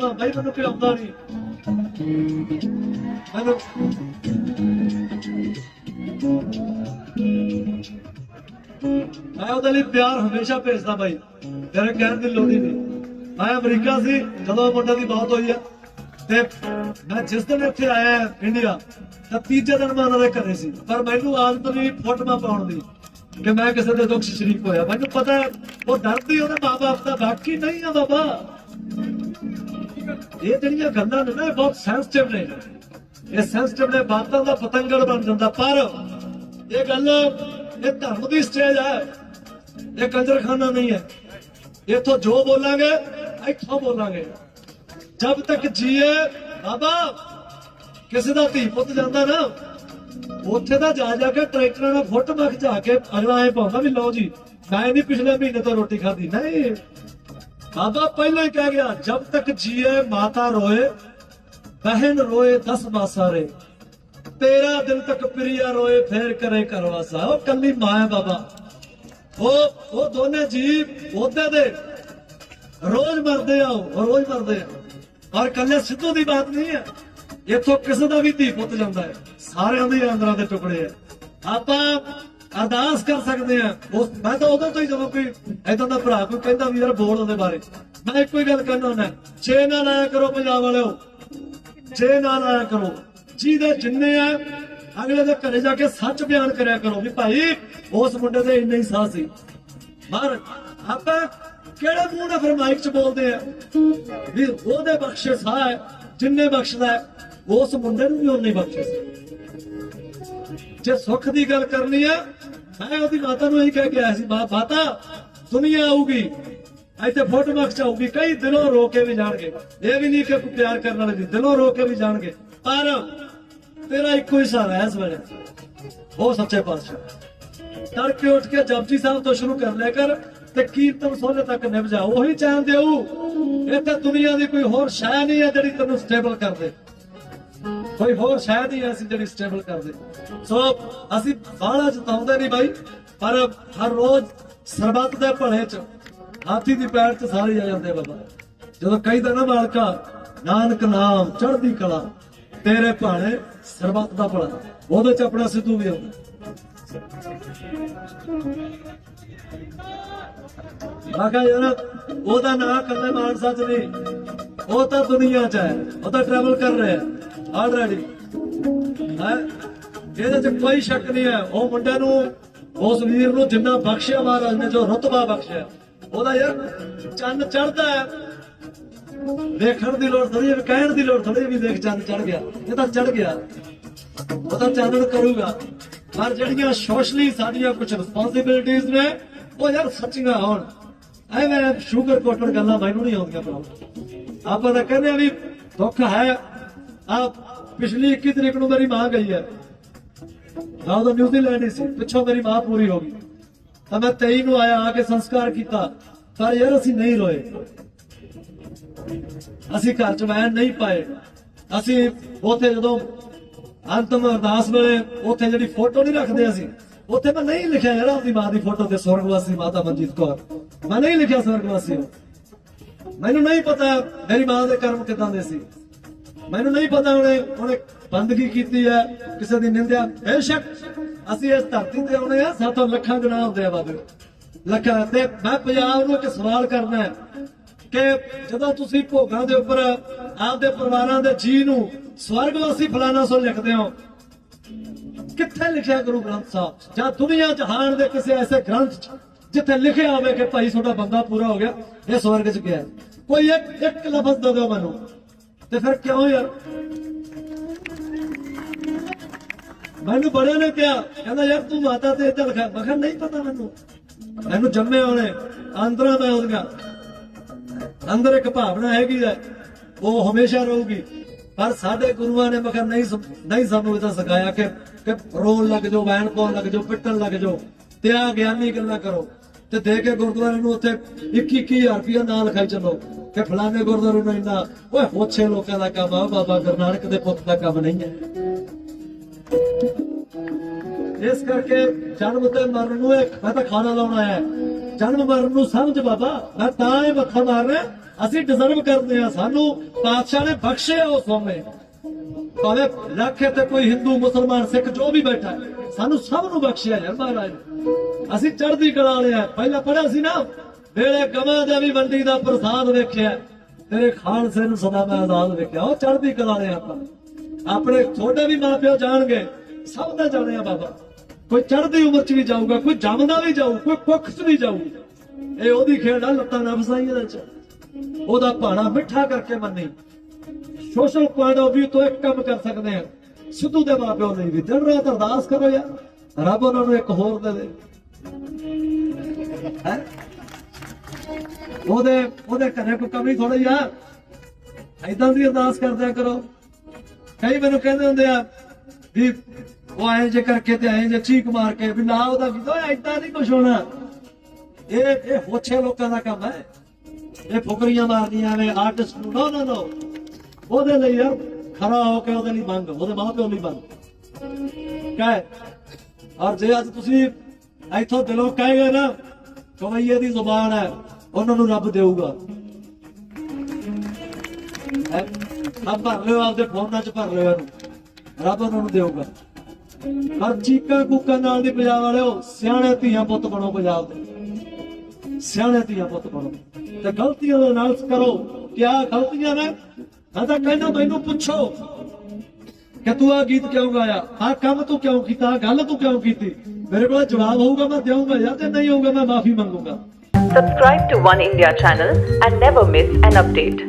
ਜਾਵਾਂ ਭਾਈ ਮੈਨੂੰ ਕੋਈ ਆਉਂਦਾ ਨਹੀਂ ਮੈਨੂੰ ਮੈਂ ਉਹਦੇ ਲਈ ਪਿਆਰ ਹਮੇਸ਼ਾ ਭੇਜਦਾ ਬਾਈ। ਤੇਰੇ ਕਹਿਣ ਦੀ ਲੋੜ ਨਹੀਂ। ਮੈਂ ਅਮਰੀਕਾ ਸੀ, ਜਦੋਂ ਮੁੰਡੇ ਦੀ ਮੌਤ ਹੋਈ ਆ। ਤੇ ਮੈਂ ਜਿਸ ਦਿਨ ਇੱਥੇ ਆਇਆ ਇੰਡੀਆ, ਤਾਂ ਤੀਜੇ ਦਿਨ ਮੈਂ ਉਹਨਾਂ ਦੇ ਘਰੇ ਸੀ। ਪਰ ਮੈਨੂੰ ਆਦਤ ਨਹੀਂ ਫੋਟੋਆਂ ਪਾਉਣ ਦੀ ਕਿ ਮੈਂ ਕਿਸੇ ਦੇ ਦੁੱਖ ਸ਼ਰੀਕ ਹੋਇਆ। ਮੈਨੂੰ ਪਤਾ ਉਹ ਡਰਦੀ ਉਹਦੇ ਮਾਪੇ ਦਾ ਬਾਕੀ ਨਹੀਂ ਆ ਬਾਬਾ। ਇਹ ਜਿਹੜੀਆਂ ਗੱਲਾਂ ਨੇ ਨਾ, ਇਹ ਬਹੁਤ ਸੈਂਸਿਟਿਵ ਨੇ। ਇਹ ਸੈਂਸਿਟਿਵ ਨੇ, ਬਾਤਾਂ ਦਾ ਪਤੰਗੜ ਬਣ ਜਾਂਦਾ। ਪਰ ਇਹ ਗੱਲ, ਇਹ ਧਰਮ ਦੀ ਸਟੇਜ ਹੈ ਇਹ ਕੰਜਰਖਾਨਾ ਨਹੀਂ ਹੈ। ਇੱਥੋਂ ਜੋ ਬੋਲਾਂਗੇ, ਇੱਥੋਂ ਬੋਲਾਂਗੇ। ਜਦ ਤੱਕ ਜੀਏ, ਬਾਬਾ, ਕਿਸੇ ਦਾ ਧੀ ਪੁੱਤ ਜਾਂਦਾ ਨਾ, ਉੱਥੇ ਦਾ ਜਾ ਜਾ ਕੇ ਟਰੈਕਟਰਾਂ ਨਾਲ ਫੁੱਟ ਮੱਖ ਜਾ ਕੇ ਅਗਲਾ ਇਹ ਪਾਉਂਦਾ ਵੀ ਲਓ ਜੀ, ਮੈਂ ਨਹੀਂ ਪਿਛਲੇ ਮਹੀਨੇ ਤੋਂ ਰੋਟੀ ਖਾਧੀ। ਨਹੀਂ ਬਾਬਾ ਪਹਿਲਾਂ ਹੀ ਕਹਿ ਗਿਆ, ਜਬ ਤੱਕ ਜੀਏ, ਮਾਤਾ ਰੋਏ ਬਹਿਨ ਰੋਏ ਦਸ ਮਾਸਾਰੇ ਤੇਰਾ ਦਿਨ ਤੱਕ ਪ੍ਰਿਆ ਰੋਏ, ਫੇਰ ਕਰੇ ਕਰਵਾਸਾ। ਉਹ ਕੱਲੀ ਮਾਂ ਹੈ ਬਾਬਾ। ਉਹ ਉਹ ਦੋਨੇ ਜੀ ਉਹਦੇ ਦੇ ਰੋਜ਼ ਮਰਦੇ ਆ, ਉਹ ਰੋਜ਼ ਮਰਦੇ ਆ। ਔਰ ਕੱਲੇ ਸਿੱਧੂ ਦੀ ਬਾਤ ਨਹੀਂ ਹੈ। ਇੱਥੋਂ ਕਿਸੇ ਦਾ ਵੀ ਧੀ ਪੁੱਤ ਜਾਂਦਾ ਹੈ। ਸਾਰਿਆਂ ਦੇ ਅੰਦਰਾਂ ਦੇ ਟੁਕੜੇ ਆ ਆਪਾਂ ਅਰਦਾਸ ਕਰ ਸਕਦੇ ਆ। ਉਸ ਮੈਂ ਤਾਂ ਉਦੋਂ ਤੋਂ ਹੀ ਜਦੋਂ ਕੋਈ ਐਦਾਂ ਦਾ ਭਰਾ ਕੋਈ ਕਹਿੰਦਾ ਵੀ ਯਾਰ ਬੋਲ ਉਹਦੇ ਬਾਰੇ। ਮੈਂ ਇੱਕੋ ਹੀ ਗੱਲ ਕਹਿਣਾ ਹੁੰਦਾ। ਛੇ ਨਾ ਲਾਇਆ ਕਰੋ ਪੰਜਾਬ ਵਾਲਿਓ। ਛੇ ਨਾ ਲਾਇਆ ਕਰੋ। ਜਿਹਦੇ ਜਿੰਨੇ ਆ ਅਗਲੇ ਦੇ ਘਰੇ ਜਾ ਕੇ ਸੱਚ ਬਿਆਨ ਕਰਿਆ ਕਰੋ ਵੀ ਭਾਈ ਉਸ ਮੁੰਡੇ ਦੇ ਇੰਨੇ ਹੀ ਸਾਹ ਸੀ। ਪਰ ਆਪਾਂ ਕਿਹੜੇ ਮੂੰਹ ਨਾਲ ਫਿਰ ਮਾਈਕ 'ਚ ਬੋਲਦੇ ਆ? ਵੀ ਉਹਦੇ ਬਖਸ਼ੇ ਸਾਹ ਹੈ ਜਿੰਨੇ ਬਖਸ਼ਦਾ ਹੈ, ਉਸ ਮੁੰਡੇ ਨੂੰ ਵੀ ਉਹਨੇ ਬਖਸ਼ੇ ਜੇ ਸੁੱਖ ਦੀ ਗੱਲ ਕਰਨੀ ਆ, ਮੈਂ ਉਹਦੀ ਮਾਤਾ ਨੂੰ ਇਹੀ ਕਹਿ ਕੇ ਸੀ ਮਾਤਾ, ਦੁਨੀਆ ਆਊਗੀ, ਇੱਥੇ ਫੋਟੋ ਮੱਖ ਆਊਗੀ, ਕਈ ਦਿਨੋਂ ਰੋ ਕੇ ਵੀ ਜਾਣਗੇ। ਇਹ ਵੀ ਨਹੀਂ ਕਿ ਪਿਆਰ ਕਰਨ ਵਾਲੇ ਦਿਲੋਂ ਰੋ ਕੇ ਵੀ ਜਾਣਗੇ। ਪਰ ਤੇਰਾ ਇੱਕੋ ਹੀ ਸਹਾਰਾ ਹੈ ਇਸ ਵੇਲੇ। ਉਹ ਸੱਚੇ ਪਾਤਸ਼ਾਹ। ਤੜਕੇ ਉੱਠ ਕੇ ਜਪਜੀ ਸਾਹਿਬ ਤੋਂ ਸ਼ੁਰੂ ਕਰ ਲਿਆ ਕਰ ਤੇ ਕੀਰਤਨ ਸੋਹਣੇ ਤੱਕ ਨਿਭ ਜਾ। ਉਹੀ ਚੈਨ ਦੇਊ। ਇੱਥੇ ਤਾਂ ਦੁਨੀਆ ਦੀ ਕੋਈ ਹੋਰ ਸ਼ੈ ਨਹੀਂ ਹੈ ਜਿਹੜੀ ਤੈਨੂੰ ਸਟੇਬਲ ਕਰ ਦੇ। ਕੋਈ ਹੋਰ ਸ਼ੈ ਨਹੀਂ ਹੈ ਅਸੀਂ ਜਿਹੜੀ ਸਟੇਬਲ ਕਰ ਦੇ ਸੋ ਅਸੀਂ ਬਾਹਲਾ ਜਤਾਉਂਦੇ ਨਹੀਂ ਬਾਈ, ਪਰ ਹਰ ਰੋਜ਼ ਸਰਬੱਤ ਦੇ ਭਲੇ ਚ, ਹਾਥੀ ਦੀ ਪੈਰ ਚ ਸਾਰੇ ਆ ਜਾਂਦੇ ਬਾਬਾ। ਜਦੋਂ ਕਹਿੰਦਾ ਨਾ ਮਾਲਕਾ, ਨਾਨਕ ਨਾਮ, ਚੜ੍ਹਦੀ ਕਲਾ, ਤੇਰੇ ਭਾਣੇ ਸਰਬੱਤ ਦਾ ਭਲਾ। ਉਹਦੇ ਚ ਆਪਣਾ ਸਿੱਧੂ ਵੀ ਆਉਂਦਾ। ਮੈਂ ਕਿਹਾ ਯਾਰ, ਉਹਦਾ ਨਾਂ ਕੱਲੇ ਮਾਨਸਾ ਚ ਨਹੀਂ, ਉਹ ਤਾਂ ਦੁਨੀਆ ਚ ਹੈ, ਉਹ ਤਾਂ ਟਰੈਵਲ ਕਰ ਰਿਹਾ ਹੈ। ਆਲਰੇਡੀ ਹੈ? ਇਹਦੇ ਚ ਕੋਈ ਸ਼ੱਕ ਨਹੀਂ ਹੈ। ਉਹ ਮੁੰਡੇ ਨੂੰ, ਉਸ ਵੀਰ ਨੂੰ ਜਿੰਨਾ ਬਖਸ਼ਿਆ ਮਹਾਰਾਜ ਨੇ, ਜੋ ਰਤਬਾ ਬਖਸ਼ਿਆ। ਉਹਦਾ ਯਾਰ ਚੰਨ ਚੜਦਾ ਹੈ। ਵੇਖਣ ਦੀ ਲੋੜ ਥੋੜੀ ਹੈ, ਕਹਿਣ ਦੀ ਲੋੜ ਥੋੜੀ ਵੀ ਦੇਖ ਚੰਨ ਚੜ ਗਿਆ। ਇਹ ਤਾਂ ਚੜ ਗਿਆ। ਉਹ ਤਾਂ ਚਾਨਣ ਕਰੂਗਾ। ਪਰ ਜਿਹੜੀਆਂ ਸੋਸ਼ਲੀ ਸਾਡੀਆਂ ਕੁਝ ਰਿਸਪੌਂਸਿਬਿਲਿਟੀਆਂ ਨੇ, ਉਹ ਯਾਰ ਸੱਚੀਆਂ ਹੋਣ। ਐਵੇਂ ਸ਼ੂਗਰ ਕੋਟਡ ਗੱਲਾਂ ਮੈਨੂੰ ਨਹੀਂ ਆਉਂਦੀਆਂ ਭਰਾ ਆਪਾਂ ਤਾਂ ਕਹਿੰਦੇ ਆ ਵੀ ਦੁੱਖ ਹੈ ਆ ਪਿਛਲੀ 21 ਤਰੀਕ ਨੂੰ ਮੇਰੀ ਮਾਂ ਗਈ ਹੈ। ਮੈਂ ਉਦੋਂ ਨਿਊਜ਼ੀਲੈਂਡ ਹੀ ਸੀ। ਪਿੱਛੋਂ ਮੇਰੀ ਮਾਂ ਪੂਰੀ ਹੋ ਗਈ। ਤਾਂ ਮੈਂ 23 ਨੂੰ ਆਇਆ, ਆ ਕੇ ਸੰਸਕਾਰ ਕੀਤਾ। ਪਰ ਯਾਰ ਅਸੀਂ ਨਹੀਂ ਰੋਏ। ਅਸੀਂ ਘਰ ਚ ਵੈਨ ਨਹੀਂ ਪਾਏ। ਅਸੀਂ ਉੱਥੇ ਜਦੋਂ ਅੰਤਮ ਅਰਦਾਸ ਵੇਲੇ ਉੱਥੇ ਜਿਹੜੀ ਫੋਟੋ ਨਹੀਂ ਰੱਖਦੇ ਅਸੀਂ, ਉੱਥੇ ਮੈਂ ਨਹੀਂ ਲਿਖਿਆ ਯਾਰ ਆਪਣੀ ਮਾਂ ਦੀ ਫੋਟੋ ਤੇ ਸਵਰਗਵਾਸੀ ਮਾਤਾ ਮਨਜੀਤ ਕੌਰ। ਮੈਂ ਨਹੀਂ ਲਿਖਿਆ ਸਵਰਗਵਾਸੀ ਮੈਨੂੰ ਨਹੀਂ ਪਤਾ ਮੇਰੀ ਮਾਂ ਦੇ ਕਰਮ ਕਿਦਾਂ ਦੇ ਸੀ। ਮੈਨੂੰ ਨਹੀਂ ਪਤਾ ਉਹਨੇ ਉਹਨੇ ਬੰਦਗੀ ਕੀਤੀ ਹੈ, ਕਿਸੇ ਦੀ ਨਿੰਦਿਆ। ਬੇਸ਼ੱਕ ਅਸੀਂ ਇਸ ਧਰਤੀ ਤੇ ਆਉਣੇ ਆ ਸਾਥੋਂ ਲੱਖਾਂ ਗੁਨਾਹ ਹੁੰਦੇ ਆ ਬਾਬੇ। ਲੱਖਾਂ ਤੇ ਮੈਂ ਪੰਜਾਬ ਨੂੰ ਇੱਕ ਸਵਾਲ ਕਰਨਾ ਹੈ ਕਿ ਜਦੋਂ ਤੁਸੀਂ ਭੋਗਾਂ ਦੇ ਉੱਪਰ ਆਪਦੇ ਪਰਿਵਾਰਾਂ ਦੇ ਜੀ ਨੂੰ ਸਵਰਗਵਾਸੀ ਫਲਾਣਾ ਸੋ ਲਿਖਦੇ ਹੋ, ਕਿੱਥੇ ਲਿਖਿਆ ਗੁਰੂ ਗ੍ਰੰਥ ਸਾਹਿਬ ਜਾਂ ਦੁਨੀਆ ਜਹਾਨ ਦੇ ਕਿਸੇ ਐਸੇ ਗ੍ਰੰਥ 'ਚ ਜਿੱਥੇ ਲਿਖਿਆ ਹੋਵੇ ਕਿ ਭਾਈ ਤੁਹਾਡਾ ਬੰਦਾ ਪੂਰਾ ਹੋ ਗਿਆ, ਇਹ ਸਵਰਗ 'ਚ ਗਿਆ। ਕੋਈ ਇੱਕ ਇੱਕ ਲਫ਼ਜ਼ ਦੇ ਦਿਓ ਮੈਨੂੰ। ਤੇ ਫਿਰ ਕਿਉਂ ਯਾਰ? ਮੈਨੂੰ ਬੜਿਆਂ ਨੇ ਕਿਹਾ। ਕਹਿੰਦਾ, ਯਾਰ, ਤੂੰ ਮਾਤਾ ਤੇ ਇੱਦਾਂ ਲਿਖਿਆ ਮੈਂ ਕਿਹਾ, ਨਹੀਂ ਪਤਾ ਮੈਨੂੰ। ਮੈਨੂੰ ਜੰਮੇ ਹੋਣੇ। ਅੰਦਰਾਂ ਮੈਂ ਉਹਦੀਆਂ। ਅੰਦਰ ਇੱਕ ਭਾਵਨਾ ਹੈਗੀ ਹੈ। ਉਹ ਹਮੇਸ਼ਾ ਰਹੂਗੀ। ਪਰ ਸਾਡੇ ਗੁਰੂਆਂ ਨੇ ਮਖਰ ਨਹੀਂ ਨਹੀਂ ਸਾਨੂੰ ਇਹ ਤਾਂ ਸਿਖਾਇਆ ਕਿ ਕਿ ਰੋਣ ਲੱਗ ਜਾਓ ਵੈਣ ਪਾਉਣ ਲੱਗ ਜਾਓ, ਪਿੱਟਣ ਲੱਗ ਜਾਓ। ਤੇ ਆ ਗਿਆਨੀ ਗੱਲਾਂ ਕਰੋ। ਤੇ ਦੇ ਕੇ ਗੁਰਦੁਆਰੇ ਨੂੰ ਉੱਥੇ 21 21000 ਰੁਪਇਆ ਨਾਲ ਲਿਖਾਈ ਚੱਲੋ। ਕਿ ਫਲਾਣੇ ਗੁਰਦੁਆਰੇ ਨੂੰ ਇੰਨਾ, ਓਏ, ਹੋਛੇ ਲੋਕਾਂ ਦਾ ਕੰਮ ਆ, ਬਾਬਾ ਗੁਰਨਾਨਕ ਦੇ ਪੁੱਤ ਦਾ ਕੰਮ ਨਹੀਂ ਹੈ। ਇਸ ਕਰਕੇ ਜਨਮ ਤੇ ਮਰਨ ਨੂੰ ਇੱਕ ਮੈਂ ਤਾਂ ਖਾਣਾ ਲਾਉਣਾ ਹੈ ਜਨਮ ਮਰਨ ਨੂੰ ਸਮਝ ਬਾਬਾ, ਮੈਂ ਤਾਂ ਇਹ ਮੱਥਾ ਮਾਰ ਰਿਹਾ, ਅਸੀਂ ਡਿਜ਼ਰਵ ਕਰਦੇ ਆ ਸਾਨੂੰ, ਪਾਤਸ਼ਾਹ ਨੇ ਬਖਸ਼ਿਆ ਉਸ ਸਮੇਂ। ਭਾਵੇਂ ਲੱਖੇ ਤੇ ਕੋਈ ਹਿੰਦੂ, ਮੁਸਲਮਾਨ, ਸਿੱਖ ਜੋ ਵੀ ਬੈਠਾ ਸਾਨੂੰ ਸਭ ਨੂੰ ਬਖਸ਼ਿਆ ਯਾਰ ਮਹਾਰਾਜ। ਅਸੀਂ ਚੜ੍ਹਦੀ ਕਲਾ ਵਾਲੇ ਆ। ਪਹਿਲਾਂ ਪੜਿਆ ਸੀ ਨਾ, ਵੇਲੇ ਗਵਾਂ ਦੇ ਵੀ ਮੰਡੀ ਦਾ ਪ੍ਰਸਾਦ ਵੇਖਿਆ। ਤੇਰੇ ਖਾਲਸੇ ਨੂੰ ਸਦਾ ਮੈਂ ਆਜ਼ਾਦ ਵੇਖਿਆ। ਉਹ ਚੜ੍ਹਦੀ ਕਲਾ ਵਾਲੇ ਆਪਾਂ। ਆਪਣੇ ਤੁਹਾਡੇ ਵੀ ਮਾਪਿਓ ਜਾਣਗੇ। ਸਭ ਦਾ ਜਾਣਿਆ ਬਾਬਾ। ਕੋਈ ਚੜ੍ਹਦੀ ਉਮਰ ਚ ਵੀ ਜਾਊਗਾ, ਕੋਈ ਜੰਮਦਾ ਵੀ ਜਾਊ, ਕੋਈ ਕੁੱਖ ਚ ਵੀ ਜਾਊ। ਇਹ ਉਹਦੀ ਖੇਡ ਆ, ਲੱਤਾਂ ਨਾ ਫਸਾਈਆਂ ਇਹਦੇ ਚ। ਉਹਦਾ ਭਾਣਾ ਮਿੱਠਾ ਕਰਕੇ ਮੰਨੀ। ਸੋਸ਼ਲ ਪੁਆਇੰਟ ਆਫ View ਤੋਂ ਇੱਕ ਕੰਮ ਕਰ ਸਕਦੇ ਆ। ਸਿੱਧੂ ਦੇ ਮਾਪਿਓ ਲਈ ਵੀ ਦਿਨ ਰਾਤ ਅਰਦਾਸ ਕਰੋ ਯਾਰ। ਰੱਬ ਉਹਨਾਂ ਨੂੰ ਇੱਕ ਹੋਰ ਦੇ ਦੇ। ਹੈਂ? ਉਹਦੇ ਉਹਦੇ ਘਰੇ ਕੋਈ ਕਮੀ ਥੋੜੀ ਆ? ਐਦਾਂ ਦੀ ਅਰਦਾਸ ਕਰਦਿਆ ਕਰੋ। ਕਈ ਮੈਨੂੰ ਕਹਿੰਦੇ ਹੁੰਦੇ ਆ ਵੀ ਉਹ ਐਂ ਜੇ ਕਰਕੇ ਤੇ ਐਂ ਜੇ ਚੀਕ ਮਾਰ ਕੇ ਵੀ ਨਾ ਉਹਦਾ ਵੀ ਓਏ ਐਦਾਂ ਨਹੀਂ ਕੁਛ ਹੋਣਾ। ਇਹ ਇਹ ਹੋਛੇ ਲੋਕਾਂ ਦਾ ਕੰਮ ਹੈ। ਇਹ ਫੁਕਰੀਆਂ ਮਾਰਦੀਆਂ ਨੇ, ਆਰਟਿਸਟ ਨੂੰ, ਨੋ ਨੋ ਨੋ। ਉਹਦੇ ਲਈ ਯਾਰ ਖਰਾ ਹੋ ਕੇ ਉਹਦੇ ਲਈ ਬੰਦ ਉਹਦੇ ਮਾਪਿਓ ਲਈ ਬੰਦ ਕਹੇ, ਔਰ ਜੇ ਅੱਜ ਤੁਸੀਂ ਇੱਥੋਂ ਦਿਲੋਂ ਕਹੇਗੇ ਨਾ, ਕਵਈਏ ਦੀ ਜ਼ੁਬਾਨ ਹੈ, ਉਹਨਾਂ ਨੂੰ ਰੱਬ ਦੇਊਗਾ। ਆ ਭਰ ਲਿਓ ਆਪਦੇ ਫੋਨਾਂ 'ਚ, ਭਰ ਲਿਓ ਇਹਨੂੰ। ਰੱਬ ਉਹਨਾਂ ਨੂੰ ਦੇਊਗਾ। ਪਰ ਚੀਕਾਂ ਕੂਕਾਂ ਨਾਲ ਦੀ ਪੰਜਾਬ ਵਾਲਿਓ ਸਿਆਣੇ ਧੀਆਂ ਪੁੱਤ ਬਣੋ ਪੰਜਾਬ ਦੇ। ਸਿਆਣੇ ਧੀਆਂ ਪੁੱਤ ਬਣੋ। ਤੇ ਗਲਤੀਆਂ ਦਾ ਨਾਲ ਕਰੋ ਕਿਆ ਗਲਤੀਆਂ ਨੇ, ਮੈਂ ਤਾਂ ਕਹਿੰਦਾ ਮੈਨੂੰ ਪੁੱਛੋ ਕਿ ਤੂੰ ਆ ਗੀਤ ਕਿਉਂ ਗਾਇਆ? ਆ ਕੰਮ ਤੂੰ ਕਿਉਂ ਕੀਤਾ? ਆਹ ਗੱਲ ਤੂੰ ਕਿਉਂ ਕੀਤੀ? ਮੇਰੇ ਕੋਲ ਜਵਾਬ ਹੋਊਗਾ ਮੈਂ ਦੇਵਾਂਗਾ ਜਾਂ ਤੇ ਨਹੀਂ ਹੋਊਗਾ ਮੈਂ ਮਾਫੀ ਮੰਗੂਗਾ Subscribe to One India channel and never miss an update.